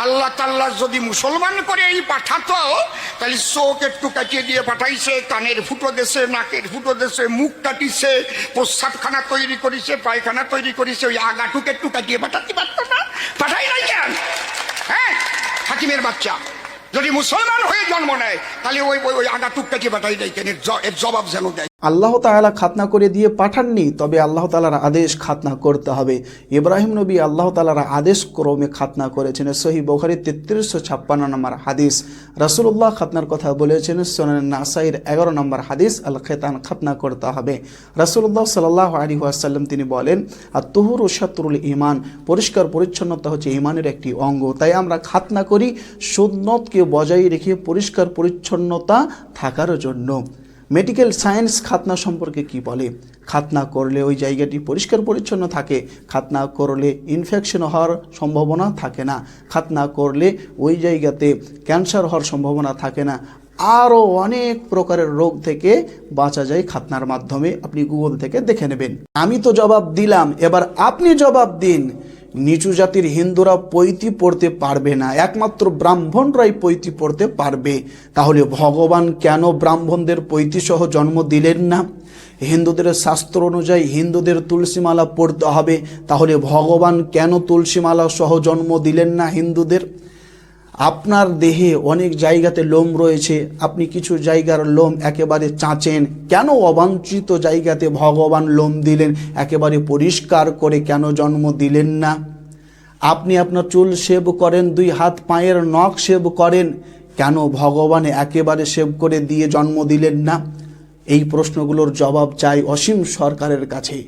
আল্লাহ তাল্লাহ যদি মুসলমান করে এই পাঠাতো, তাহলে চোখ একটু কাটিয়ে দিয়ে পাঠাইছে, কানের ফুটো দেশে নাকের ফুটো দেশে মুখ কাটিছে প্রস্রাবখানা তৈরি করেছে, পায়খানা তৈরি করেছে, ওই আগাটুক একটু কাটিয়ে পাঠাতে পারতো না? পাঠাই নাই কেন? হ্যাঁ হাকিমের বাচ্চা, যদি মুসলমান হয়ে জন্ম নেয়, তাহলে ওই ওই- আগাটুক কাটিয়ে পাঠাই নাই কেন? এর জবাব যেন দেয়। আল্লাহ তাআলা খাতনা করে দিয়ে পাঠাননি, তবে আল্লাহ তাআলার আদেশ খাতনা করতে হবে। ইব্রাহিম নবী আল্লাহ তাআলার আদেশ ক্রমে খাতনা করেছেন। সহি বখারি তেত্রিশশো ছাপ্পান্ন নম্বর হাদিস। রাসূলুল্লাহ খাতনার কথা বলেছেন, সোনান নাসাইর এগারো নম্বর হাদিস আল খেতান খাতনা করতে হবে। রাসূলুল্লাহ সাল্লাহ আলী ওয়াসাল্লাম তিনি বলেন আর তুহুর শাত্রুল ইমান পরিষ্কার পরিচ্ছন্নতা হচ্ছে ইমানের একটি অঙ্গ। তাই আমরা খাতনা করি, সুন্নতকে বজায় রেখে পরিষ্কার পরিচ্ছন্নতা থাকার জন্য। মেডিকেল সায়েন্স খাতনা সম্পর্কে কি বলে? খাতনা করলে ওই জায়গাটি পরিষ্কার পরিচ্ছন্ন থাকে, খাতনা করলে ইনফেকশন হওয়ার সম্ভাবনা থাকে না, খাতনা করলে ওই জায়গাতে ক্যান্সার হওয়ার সম্ভাবনা থাকে না। আরও অনেক প্রকারের রোগ থেকে বাঁচা যায় খাতনার মাধ্যমে, আপনি গুগল থেকে দেখে নেবেন। আমি তো জবাব দিলাম, এবার আপনি জবাব দিন নিচু জাতির হিন্দুরা পৈতি পড়তে পারবে না। একমাত্র ব্রাহ্মণরাই পৈতি পড়তে পারবে। তাহলে ভগবান কেন ব্রাহ্মণদের পৈতি সহ জন্ম দিলেন না? হিন্দুদের শাস্ত্র অনুযায়ী হিন্দুদের তুলসীমালা পড়তে হবে। তাহলে ভগবান কেন তুলসীমালা সহ জন্ম দিলেন না হিন্দুদের? আপনার দেহে অনেক জায়গাতে লোম রয়েছে, আপনি কিছু জায়গার লোম একেবারে চাঁচেন। কেন অবাঞ্ছিত জায়গাতে ভগবান লোম দিলেন? একেবারে পরিষ্কার করে কেন জন্ম দিলেন না? আপনি আপনার চুল সেভ করেন, দুই হাত পায়ের নখ সেভ করেন, কেন ভগবান একেবারে সেভ করে দিয়ে জন্ম দিলেন না? এই প্রশ্নগুলোর জবাব চাই অসীম সরকারের কাছে।